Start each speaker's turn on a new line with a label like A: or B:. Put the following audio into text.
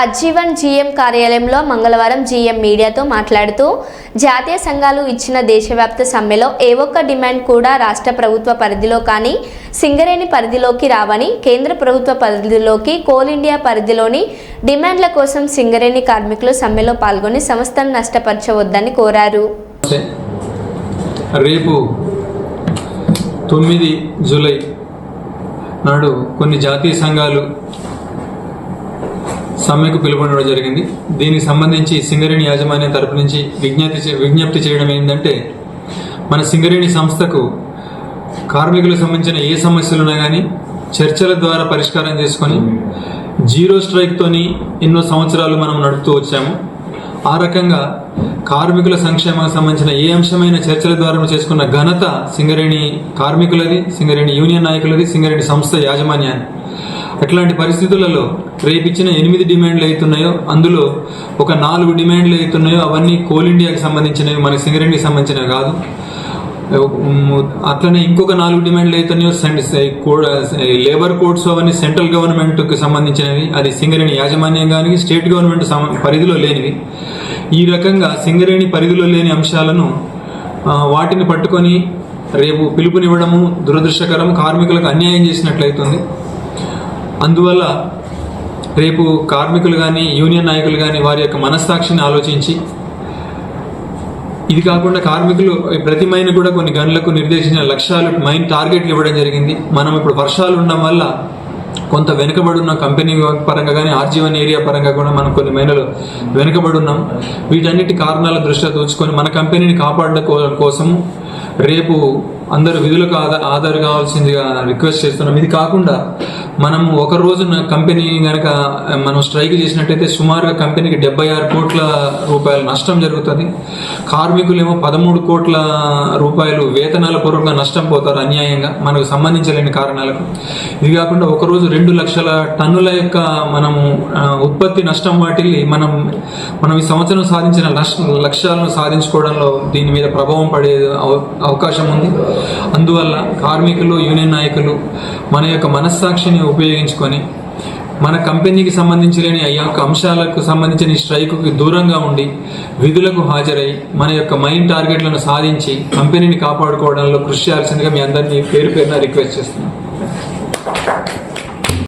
A: అజ్జీవన్ GM కార్యాలయంలో మంగళవారం GM మీడియాతో మాట్లాడుతూ జాతీయ సంఘాలు ఇచ్చిన దేశవ్యాప్త సమ్మెలో ఏ ఒక్క డిమాండ్ కూడా రాష్ట్ర ప్రభుత్వ పరిధిలో కానీ సింగరేణి పరిధిలోకి రావని కేంద్ర ప్రభుత్వ పరిధిలోకి కోల్ ఇండియా పరిధిలోని డిమాండ్ల కోసం సింగరేణి కార్మికులు సమ్మెలో పాల్గొని సంస్థను నష్టపరచవద్దని కోరారు.
B: రేపు తొమ్మిది జూలై నాడు కొన్ని జాతీయ సంఘాలు సమ్మెకు పిలుపునడం జరిగింది. దీనికి సంబంధించి సింగరేణి యాజమాన్యం తరపు నుంచి విజ్ఞప్తి చే- విజ్ఞప్తి చేయడం ఏంటంటే మన సింగరేణి సంస్థకు కార్మికులకు సంబంధించిన ఏ సమస్యలు ఉన్నా కానీ చర్చల ద్వారా పరిష్కారం చేసుకొని జీరో స్ట్రైక్తోని ఎన్నో సంవత్సరాలు మనం నడుపుతూ వచ్చాము. ఆ రకంగా కార్మికుల సంక్షేమానికి సంబంధించిన ఏ అంశమైన చర్చల ద్వారా చేసుకున్న ఘనత సింగరేణి కార్మికులది సింగరేణి యూనియన్ నాయకులది సింగరేణి సంస్థ యాజమాన్యాన్ని. ఎట్లాంటి పరిస్థితులలో రేపిచ్చిన ఎనిమిది డిమాండ్లు అవుతున్నాయో అందులో ఒక నాలుగు డిమాండ్లు అవుతున్నాయో అవన్నీ కోల్ ఇండియాకి సంబంధించినవి మన సింగరేణికి సంబంధించినవి కాదు. అట్లనే ఇంకొక నాలుగు డిమాండ్లు అవుతున్నాయో లేబర్ కోడ్స్ అవన్నీ సెంట్రల్ గవర్నమెంట్కి సంబంధించినవి అది సింగరేణి యాజమాన్యం కానీ స్టేట్ గవర్నమెంట్ పరిధిలో లేనివి. ఈ రకంగా సింగరేణి పరిధిలో లేని అంశాలను వాటిని పట్టుకొని రేపు పిలుపునివ్వడము దురదృష్టకరం కార్మికులకు అన్యాయం చేసినట్లయితుంది. అందువల్ల రేపు కార్మికులు కానీ యూనియన్ నాయకులు కానీ వారి యొక్క మనస్సాక్షిని ఆలోచించి ఇది కాకుండా కార్మికులు ప్రతి మైన్ కూడా కొన్ని గనులకు నిర్దేశించిన లక్ష్యాలు మైన్ టార్గెట్లు ఇవ్వడం జరిగింది. మనం ఇప్పుడు వర్షాలు ఉండడం వల్ల కొంత వెనుకబడి ఉన్న కంపెనీ పరంగా కానీ ఆర్జీవన్ ఏరియా పరంగా కూడా మనం కొన్ని మైనలు వెనుకబడి ఉన్నాం వీటన్నిటి కారణాల దృష్ట్యా దోచుకొని మన కంపెనీని కాపాడడం కోసం కోసము రేపు అందరూ విధులకు ఆధార ఆధారు కావాల్సిందిగా రిక్వెస్ట్ చేస్తున్నాం. ఇది కాకుండా మనం ఒక రోజున కంపెనీ కనుక మనం స్ట్రైక్ చేసినట్టయితే సుమారుగా కంపెనీకి డెబ్బై ఆరు కోట్ల రూపాయల నష్టం జరుగుతుంది. కార్మికులేమో పదమూడు కోట్ల రూపాయలు వేతనాల పూర్వకంగా నష్టం పోతారు అన్యాయంగా. మనకు సంబంధించలేని కారణాలకు. ఇది కాకుండా ఒకరోజు రెండు లక్షల టన్నుల యొక్క మనము ఉత్పత్తి నష్టం వాటిల్లి మనం మనం ఈ సంవత్సరం సాధించిన లక్ష్యాలను సాధించుకోవడంలో దీని మీద ప్రభావం పడే అవకాశం ఉంది. అందువల్ల కార్మికులు యూనియన్ నాయకులు మన యొక్క మనస్సాక్షిని ఉపయోగించుకొని మన కంపెనీకి సంబంధించి లేని ఆ యొక్క అంశాలకు సంబంధించిన స్ట్రైక్కి స్ట్రైకుకి దూరంగా ఉండి విధులకు హాజరై మన యొక్క మైన్ టార్గెట్లను సాధించి కంపెనీని కాపాడుకోవడంలో కృషి చేయాల్సిందిగా మీ అందరినీ పేరు పేరున రిక్వెస్ట్ చేస్తున్నాను